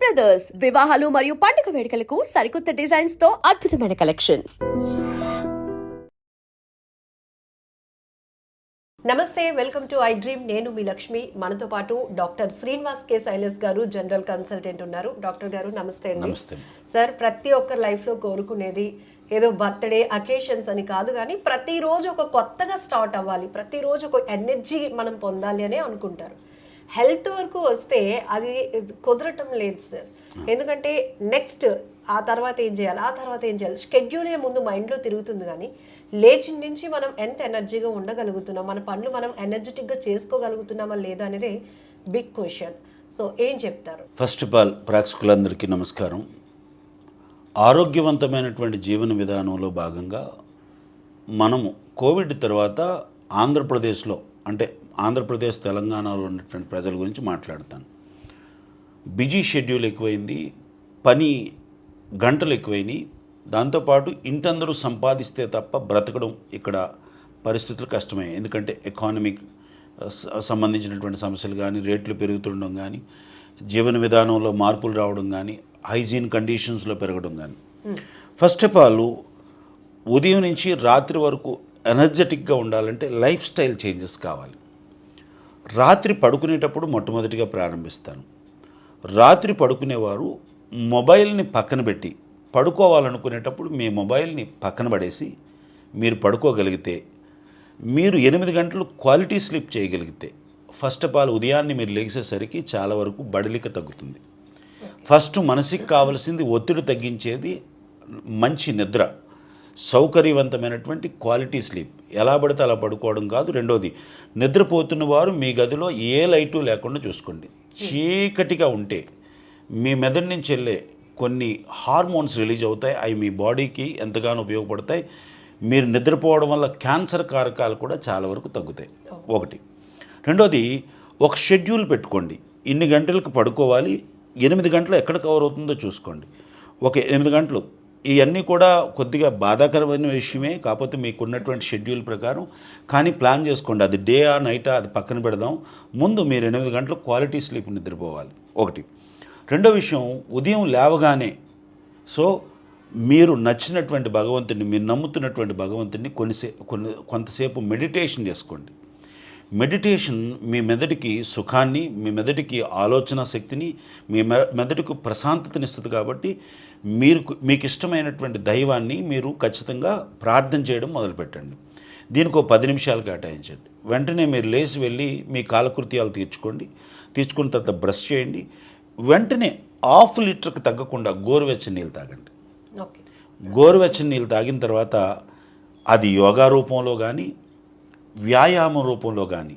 Brothers వివాహాలు మరియు పండుగ వేడుకలకు సరికొత్త డిజైన్స్తో అద్భుతమైన కలెక్షన్ నమస్తే వెల్కమ్ టు ఐ డ్రీమ్ నేను మీ లక్ష్మి. మనతో పాటు డాక్టర్ శ్రీనివాస్ కే. శైలస్ గారు జనరల్ కన్సల్టెంట్ ఉన్నారు. డాక్టర్ గారు నమస్తే అండి. నమస్తే. సార్ ప్రతి ఒక్కరి లైఫ్లో కోరుకునేది ఏదో బర్త్డే అకేషన్స్ అని కాదు కానీ ప్రతిరోజు ఒక కొత్తగా స్టార్ట్ అవ్వాలి. ప్రతిరోజు ఒక ఎనర్జీ మనం పొందాలి అని అనుకుంటారు. హెల్త్ వరకు వస్తే అది కుదరటం లేదు సార్. ఎందుకంటే నెక్స్ట్ ఆ తర్వాత ఏం చేయాలి ఆ తర్వాత ఏం చేయాలి? షెడ్యూలే ముందు మైండ్లో తిరుగుతుంది కానీ లేచి నుంచి మనం ఎంత ఎనర్జీగా ఉండగలుగుతున్నాం మన పనులు మనం ఎనర్జెటిక్గా చేసుకోగలుగుతున్నామా లేదా అనేది బిగ్ క్వశ్చన్ సో ఏం చెప్తారు? ఫస్ట్ ఆఫ్ ఆల్ ప్రేక్షకులందరికీ నమస్కారం. ఆరోగ్యవంతమైనటువంటి జీవన విధానంలో భాగంగా మనము కోవిడ్ తర్వాత ఆంధ్రప్రదేశ్లో అంటే ఆంధ్రప్రదేశ్ తెలంగాణలో ఉన్నటువంటి ప్రజల గురించి మాట్లాడతాను. బిజీ షెడ్యూల్ ఎక్కువైంది పని గంటలు ఎక్కువైనాయి. దాంతోపాటు ఇంటందరూ సంపాదిస్తే తప్ప బ్రతకడం ఇక్కడ పరిస్థితులు కష్టమయ్యాయి. ఎందుకంటే ఎకానమిక్ సంబంధించినటువంటి సమస్యలు కానీ రేట్లు పెరుగుతుండడం కానీ జీవన విధానంలో మార్పులు రావడం కానీ హైజీన్ కండిషన్స్లో పెరగడం కానీ ఫస్ట్ ఆఫ్ ఆల్ ఉదయం నుంచి రాత్రి వరకు ఎనర్జెటిక్గా ఉండాలంటే లైఫ్ స్టైల్ చేంజెస్ కావాలి. రాత్రి పడుకునేటప్పుడు మొట్టమొదటిగా ప్రారంభిస్తాను. రాత్రి పడుకునేవారు మొబైల్ని పక్కన పెట్టి పడుకోవాలనుకునేటప్పుడు మీ మొబైల్ని పక్కన పడేసి మీరు పడుకోగలిగితే మీరు ఎనిమిది గంటలు క్వాలిటీ స్లీప్ చేయగలిగితే ఫస్ట్ ఆఫ్ ఆల్ ఉదయాన్నే మీరు లేచేసరికి చాలా వరకు బడిలిక తగ్గుతుంది. ఫస్ట్ మనసుకి కావలసింది ఒత్తిడి తగ్గించేది మంచి నిద్ర. సౌకర్యవంతమైనటువంటి క్వాలిటీ స్లీప్. ఎలా పడితే అలా పడుకోవడం కాదు. రెండోది నిద్రపోతున్న వారు మీ గదిలో ఏ లైటు లేకుండా చూసుకోండి. చీకటిగా ఉంటే మీ మెదడు నుంచి వెళ్ళే కొన్ని హార్మోన్స్ రిలీజ్ అవుతాయి. అవి మీ బాడీకి ఎంతగానో ఉపయోగపడతాయి. మీరు నిద్రపోవడం వల్ల క్యాన్సర్ కారకాలు కూడా చాలా వరకు తగ్గుతాయి. ఒకటి. రెండోది ఒక షెడ్యూల్ పెట్టుకోండి. ఇన్ని గంటలకు పడుకోవాలి. ఎనిమిది గంటలు ఎక్కడ కవర్ అవుతుందో చూసుకోండి. ఒక ఎనిమిది గంటలు ఇవన్నీ కూడా కొద్దిగా బాధాకరమైన విషయమే. కాకపోతే మీకున్నటువంటి షెడ్యూల్ ప్రకారం. కానీ ప్లాన్ చేసుకోండి. అది డే ఆ నైటా అది పక్కన పెడదాం. ముందు మీరు ఎనిమిది గంటలు క్వాలిటీ స్లీప్ నిద్రపోవాలి. ఒకటి. రెండో విషయం ఉదయం లేవగానే. సో మీరు నచ్చినటువంటి భగవంతుని మీరు నమ్ముతున్నటువంటి భగవంతుని కొన్నిసే కొన్ని కొంతసేపు మెడిటేషన్ చేసుకోండి. మెడిటేషన్ మీ మెదడుకి సుఖాన్ని మీ మెదడుకి ఆలోచన శక్తిని మీ మెదడుకు ప్రశాంతతనిస్తుంది కాబట్టి మీరు మీకు ఇష్టమైనటువంటి దైవాన్ని మీరు ఖచ్చితంగా ప్రార్థన చేయడం మొదలుపెట్టండి. దీనికి ఒక పది నిమిషాలు కేటాయించండి. వెంటనే మీరు లేచి వెళ్ళి మీ కాలకృత్యాలు తీర్చుకోండి. తీర్చుకున్న తర్వాత బ్రష్ చేయండి. వెంటనే హాఫ్ లీటర్కి తగ్గకుండా గోరువెచ్చని నీళ్ళు తాగండి. గోరువెచ్చని నీళ్ళు తాగిన తర్వాత అది యోగా రూపంలో కానీ వ్యాయామం రూపంలో కానీ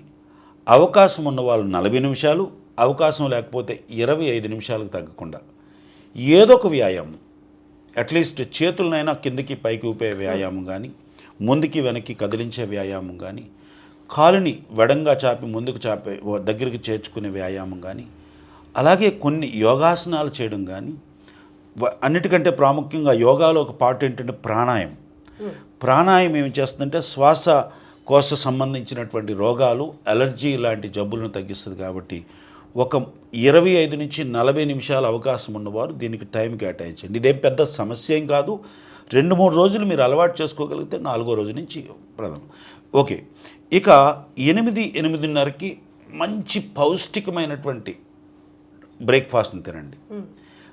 అవకాశం ఉన్న వాళ్ళు నలభై నిమిషాలు అవకాశం లేకపోతే ఇరవై ఐదు నిమిషాలకు తగ్గకుండా ఏదో ఒక వ్యాయామం. అట్లీస్ట్ చేతులనైనా కిందకి పైకి ఊపే వ్యాయామం కానీ ముందుకి వెనక్కి కదిలించే వ్యాయామం కానీ కాలుని వెడంగా చాపి ముందుకు చాపే దగ్గరికి చేర్చుకునే వ్యాయామం కానీ అలాగే కొన్ని యోగాసనాలు చేయడం కానీ అన్నిటికంటే ప్రాముఖ్యంగా యోగాలో ఒక పార్ట్ ఏంటంటే ప్రాణాయామం. ప్రాణాయామం ఏం చేస్తుందంటే శ్వాస కోస సంబంధించినటువంటి రోగాలు అలర్జీ లాంటి జబ్బులను తగ్గిస్తుంది కాబట్టి ఒక ఇరవై ఐదు నుంచి నలభై నిమిషాల అవకాశం ఉన్నవారు దీనికి టైం కేటాయించండి. ఇదేం పెద్ద సమస్య ఏం కాదు. రెండు మూడు రోజులు మీరు అలవాటు చేసుకోగలిగితే నాలుగో రోజు నుంచి ప్రధానం ఓకే. ఇక ఎనిమిది ఎనిమిదిన్నరకి మంచి పౌష్టికమైనటువంటి బ్రేక్ఫాస్ట్ని తినండి.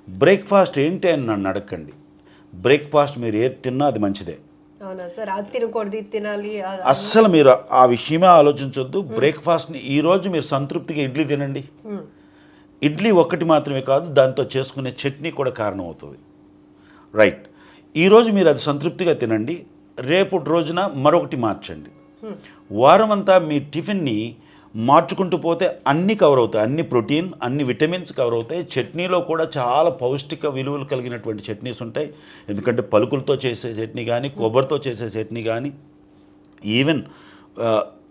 బ్రేక్ఫాస్ట్ ఏంటి అని నన్ను అడగండి బ్రేక్ఫాస్ట్ మీరు ఏది తిన్నా అది మంచిదే. అవునా సార్? అది తినకూడదు ఇది తినాలి అస్సలు మీరు ఆ విషయమే ఆలోచించొద్దు. బ్రేక్ఫాస్ట్ని ఈరోజు మీరు సంతృప్తిగా ఇడ్లీ తినండి. ఇడ్లీ ఒక్కటి మాత్రమే కాదు దాంతో చేసుకునే చట్నీ కూడా కారణం అవుతుంది రైట్ ఈరోజు మీరు అది సంతృప్తిగా తినండి. రేపటి రోజున మరొకటి మార్చండి. వారం అంతా మీ టిఫిన్ని మార్చుకుంటూ పోతే అన్ని కవర్ అవుతాయి. అన్ని ప్రోటీన్ అన్ని విటమిన్స్ కవర్ అవుతాయి. చట్నీలో కూడా చాలా పౌష్టిక విలువలు కలిగినటువంటి చట్నీస్ ఉంటాయి. ఎందుకంటే పలుకులతో చేసే చట్నీ కానీ కొబ్బరితో చేసే చట్నీ కానీ ఈవెన్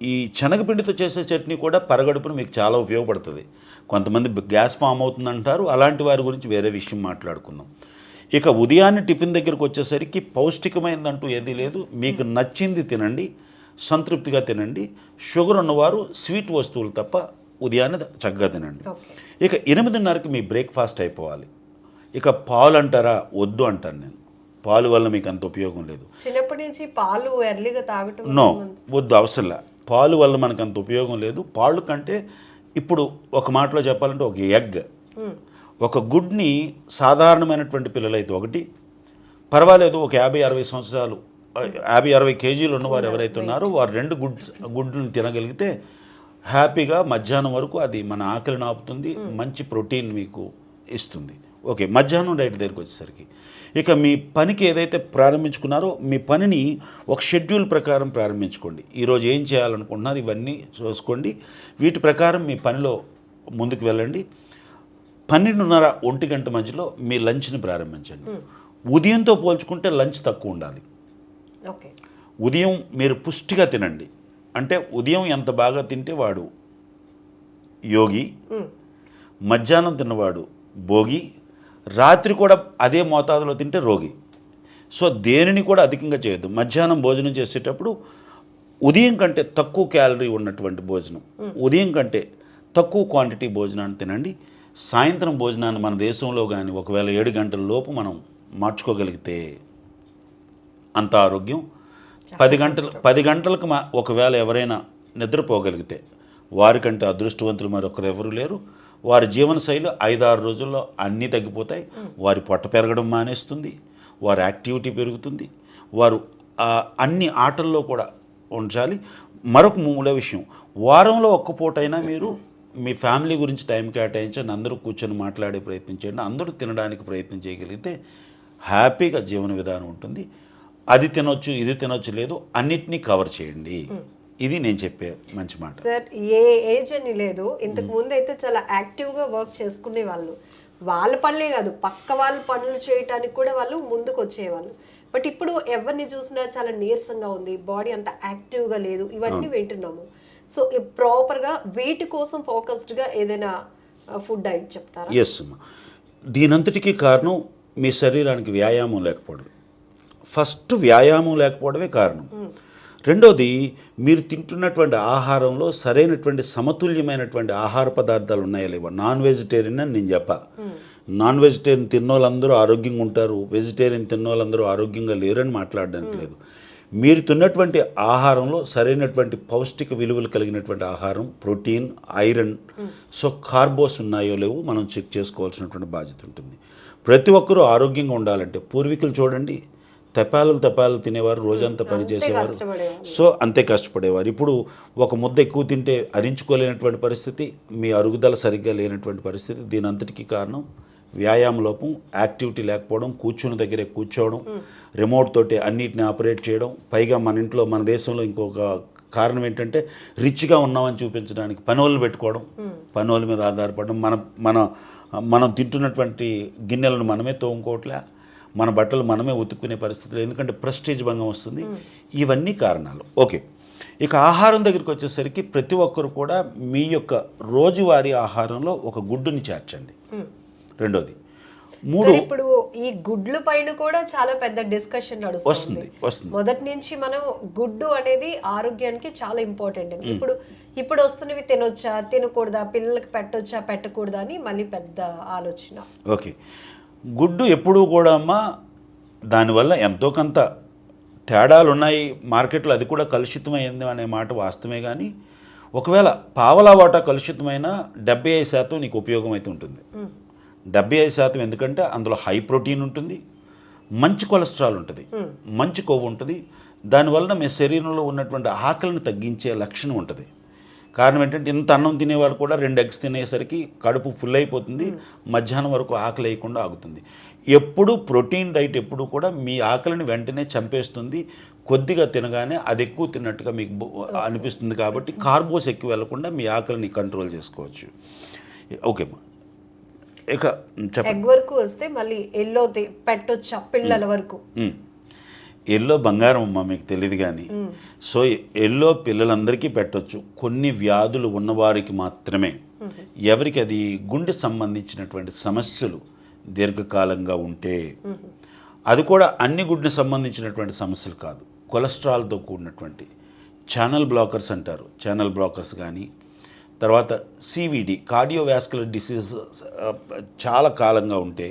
ఈ శనగపిండితో చేసే చట్నీ కూడా పరగడుపున మీకు చాలా ఉపయోగపడుతుంది. కొంతమంది గ్యాస్ ఫామ్ అవుతుందంటారు. అలాంటి వారి గురించి వేరే విషయం మాట్లాడుకుందాం. ఇక ఉదయాన్నే టిఫిన్ దగ్గరికి వచ్చేసరికి పౌష్టికమైనదంటూ ఏదీ లేదు. మీకు నచ్చింది తినండి. సంతృప్తిగా తినండి. షుగర్ ఉన్నవారు స్వీట్ వస్తువులు తప్ప ఉదయాన్నే చక్కగా తినండి. ఇక ఎనిమిదిన్నరకి మీ బ్రేక్ఫాస్ట్ అయిపోవాలి. ఇక పాలు అంటారా? వద్దు అంటాను నేను. పాలు వల్ల మీకు అంత ఉపయోగం లేదు. చిన్నప్పటి నుంచి పాలు ఎర్లీగా తాగటం నో వద్దు అవసరంలా పాలు వల్ల మనకు అంత ఉపయోగం లేదు. పాలు కంటే ఇప్పుడు ఒక మాటలో చెప్పాలంటే ఒక ఎగ్. ఒక గుడ్ని సాధారణమైనటువంటి పిల్లలైతే ఒకటి. పర్వాలేదు ఒక యాభై అరవై సంవత్సరాలు యాభై అరవై కేజీలు ఉన్నవారు ఎవరైతే ఉన్నారో వారు రెండు గుడ్ గుడ్లను తినగలిగితే హ్యాపీగా మధ్యాహ్నం వరకు అది మన ఆకలిని ఆపుతుంది మంచి ప్రోటీన్ మీకు ఇస్తుంది. ఓకే మధ్యాహ్నం డైట్ దగ్గరికి వచ్చేసరికి. ఇక మీ పనికి ఏదైతే ప్రారంభించుకున్నారో మీ పనిని ఒక షెడ్యూల్ ప్రకారం ప్రారంభించుకోండి. ఈరోజు ఏం చేయాలనుకుంటున్నారు ఇవన్నీ చూసుకోండి. వీటి ప్రకారం మీ పనిలో ముందుకు వెళ్ళండి. పన్నెండున్నర ఒంటి గంట మధ్యలో మీ లంచ్ని ప్రారంభించండి. ఉదయంతో పోల్చుకుంటే లంచ్ తక్కువ ఉండాలి. ఉదయం మీరు పుష్టిగా తినండి. అంటే ఉదయం ఎంత బాగా తింటే వాడు యోగి. మధ్యాహ్నం తిన్నవాడు భోగి రాత్రి కూడా అదే మోతాదులో తింటే రోగి. సో దేనిని కూడా అధికంగా చేయొద్దు. మధ్యాహ్నం భోజనం చేసేటప్పుడు ఉదయం కంటే తక్కువ క్యాలరీ ఉన్నటువంటి భోజనం. ఉదయం కంటే తక్కువ క్వాంటిటీ భోజనాన్ని తినండి. సాయంత్రం భోజనాన్ని మన దేశంలో కానీ ఒకవేళ ఏడు గంటల లోపు మనం మార్చుకోగలిగితే అంత ఆరోగ్యం. పది గంటలు పది గంటలకు మా ఒకవేళ ఎవరైనా నిద్రపోగలిగితే వారికంటే అదృష్టవంతులు మరొకరు ఎవరు లేరు. వారి జీవనశైలి ఐదారు రోజుల్లో అన్నీ తగ్గిపోతాయి. వారి పొట్ట పెరగడం మానేస్తుంది. వారి యాక్టివిటీ పెరుగుతుంది. వారు అన్ని ఆటల్లో కూడా ఉంచాలి మరొక మూడో విషయం వారంలో ఒక్క పూటైనా మీరు మీ ఫ్యామిలీ గురించి టైం కేటాయించండి. అందరూ కూర్చొని మాట్లాడే ప్రయత్నం చేయండి. అందరూ తినడానికి ప్రయత్నం చేయగలిగితే హ్యాపీగా జీవన విధానం ఉంటుంది. అది తినొచ్చు ఇది తినొచ్చు లేదు అన్నిటినీ కవర్ చేయండి. ఇది నేను చెప్పే మంచి మాట. సార్ ఏ ఏజ్ అని లేదు. ఇంతకు ముందు అయితే చాలా యాక్టివ్గా వర్క్ చేసుకునే వాళ్ళు. వాళ్ళ పనులే కాదు పక్క వాళ్ళ పనులు చేయటానికి కూడా వాళ్ళు ముందుకు వచ్చేవాళ్ళు బట్ ఇప్పుడు ఎవరిని చూసినా చాలా నీరసంగా ఉంది బాడీ అంత యాక్టివ్గా లేదు ఇవన్నీ వింటున్నాము. సో ప్రాపర్గా వీటి కోసం ఫోకస్డ్గా ఏదైనా ఫుడ్ డైట్ చెప్తారా? ఎస్ దీనంతటికీ కారణం మీ శరీరానికి వ్యాయామం లేకపోవడం. ఫస్ట్ వ్యాయామం లేకపోవడమే కారణం. రెండోది మీరు తింటున్నటువంటి ఆహారంలో సరైనటువంటి సమతుల్యమైనటువంటి ఆహార పదార్థాలు ఉన్నాయా లేవా. నాన్ వెజిటేరియన్ అని నేను చెప్పా. నాన్ వెజిటేరియన్ తిన్న వాళ్ళందరూ ఆరోగ్యంగా ఉంటారు. వెజిటేరియన్ తిన్న వాళ్ళందరూ ఆరోగ్యంగా లేరని మాట్లాడడానికి లేదు. మీరు తిన్నటువంటి ఆహారంలో సరైనటువంటి పౌష్టిక విలువలు కలిగినటువంటి ఆహారం ప్రోటీన్ ఐరన్ సో కార్బోస్ ఉన్నాయో లేవో మనం చెక్ చేసుకోవాల్సినటువంటి బాధ్యత ఉంటుంది. ప్రతి ఒక్కరూ ఆరోగ్యంగా ఉండాలంటే పూర్వీకులు చూడండి తెపాలు తెపాలు తినేవారు రోజంతా పని చేసేవారు. కష్టపడేవాళ్ళు. సో అంతే కష్టపడేవారు. ఇప్పుడు ఒక ముద్ద ఎక్కువ తింటే అరించుకోలేనటువంటి పరిస్థితి మీ అరుగుదల సరిగ్గా లేనటువంటి పరిస్థితి. దీని అంతటికీ కారణం వ్యాయామ లోపం యాక్టివిటీ లేకపోవడం కూర్చుని దగ్గరే కూర్చోవడం రిమోట్ తోటి అన్నిటిని ఆపరేట్ చేయడం. పైగా మన ఇంట్లో మన దేశంలో ఇంకొక కారణం ఏంటంటే రిచ్గా ఉన్నామని చూపించడానికి పనోళ్ళు పెట్టుకోవడం పనోళ్ళ మీద ఆధారపడడం. మన మన మనం తింటున్నటువంటి గిన్నెలను మనమే తోముకోవట్లే. మన బట్టలు మనమే ఉతుక్కునే పరిస్థితులు ఎందుకంటే ప్రెస్టేజ్ భంగం వస్తుంది. ఇవన్నీ కారణాలు. ఓకే. ఇక ఆహారం దగ్గరికి వచ్చేసరికి ప్రతి ఒక్కరు కూడా మీ యొక్క రోజువారీ ఆహారంలో ఒక గుడ్డుని చేర్చండి. రెండోది. మూడు ఇప్పుడు ఈ గుడ్లు పైన కూడా చాలా పెద్ద డిస్కషన్ నడుస్తుంది. మొదటి నుంచి మనం గుడ్డు అనేది ఆరోగ్యానికి చాలా ఇంపార్టెంట్ అండి ఇప్పుడు ఇప్పుడు వస్తున్నవి తినొచ్చా తినకూడదా పిల్లలకి పెట్టొచ్చా పెట్టకూడదా అని మళ్ళీ పెద్ద ఆలోచన. ఓకే. గుడ్డు ఎప్పుడూ కూడా అమ్మ దానివల్ల ఎంతో కొంత తేడాలు ఉన్నాయి మార్కెట్లో అది కూడా కలుషితమైంది అనే మాట వాస్తవమే కానీ ఒకవేళ పావలా వాటా కలుషితమైన డెబ్బై ఐదు శాతం నీకు ఉపయోగం అయితే ఉంటుంది. డెబ్బై ఐదు శాతం ఎందుకంటే అందులో హై ప్రోటీన్ ఉంటుంది మంచి కొలెస్ట్రాల్ ఉంటుంది మంచి కొవ్వు ఉంటుంది. దానివలన మీ శరీరంలో ఉన్నటువంటి ఆకలిని తగ్గించే లక్షణం ఉంటుంది. కారణం ఏంటంటే ఇంత అన్నం తినేవారు కూడా రెండు ఎగ్స్ తినేసరికి కడుపు ఫుల్ అయిపోతుంది. మధ్యాహ్నం వరకు ఆకలి వేయకుండా ఆగుతుంది. ఎప్పుడు ప్రోటీన్ డైట్ ఎప్పుడు కూడా మీ ఆకలిని వెంటనే చంపేస్తుంది. కొద్దిగా తినగానే అది ఎక్కువ తిన్నట్టుగా మీకు అనిపిస్తుంది కాబట్టి కార్బోస్ ఎక్కువ వెళ్ళకుండా మీ ఆకలిని కంట్రోల్ చేసుకోవచ్చు. ఓకే ఇక చెప్పండి. వరకు వస్తే మళ్ళీ ఎల్లో పెట్టొచ్చా పిల్లల వరకు? ఉమ్. ఎల్లో బంగారం అమ్మ మీకు తెలియదు కానీ సో ఎల్లో పిల్లలందరికీ పెట్టొచ్చు. కొన్ని వ్యాధులు ఉన్నవారికి మాత్రమే. ఎవరికి అది? గుండె సంబంధించినటువంటి సమస్యలు దీర్ఘకాలంగా ఉంటే. అది కూడా అన్ని గుండె సంబంధించినటువంటి సమస్యలు కాదు. కొలెస్ట్రాల్తో కూడినటువంటి. ఛానల్ బ్లాకర్స్ అంటారు. ఛానల్ బ్లాకర్స్ కానీ తర్వాత సివిడి కార్డియోవాస్కులర్ డిసీజ్ చాలా కాలంగా ఉంటే.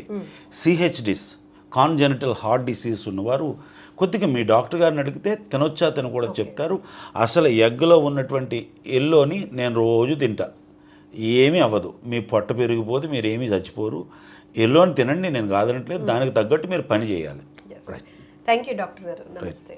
సిహెచ్డిస్ కాన్జెనిటల్ హార్ట్ డిసీజ్ ఉన్నవారు కొద్దిగా మీ డాక్టర్ గారిని అడిగితే తినొచ్చా తినకూడదు చెప్తారు. అసలు ఎగ్లో ఉన్నటువంటి ఎల్లోని నేను రోజు తింటా. ఏమీ అవ్వదు. మీ పొట్ట పెరిగిపోతే మీరు ఏమీ చచ్చిపోరు. ఎల్లోని తినండి నేను కాదనట్లేదు. దానికి తగ్గట్టు మీరు పని చేయాలి. థ్యాంక్ యూ డాక్టర్ గారు. నమస్తే.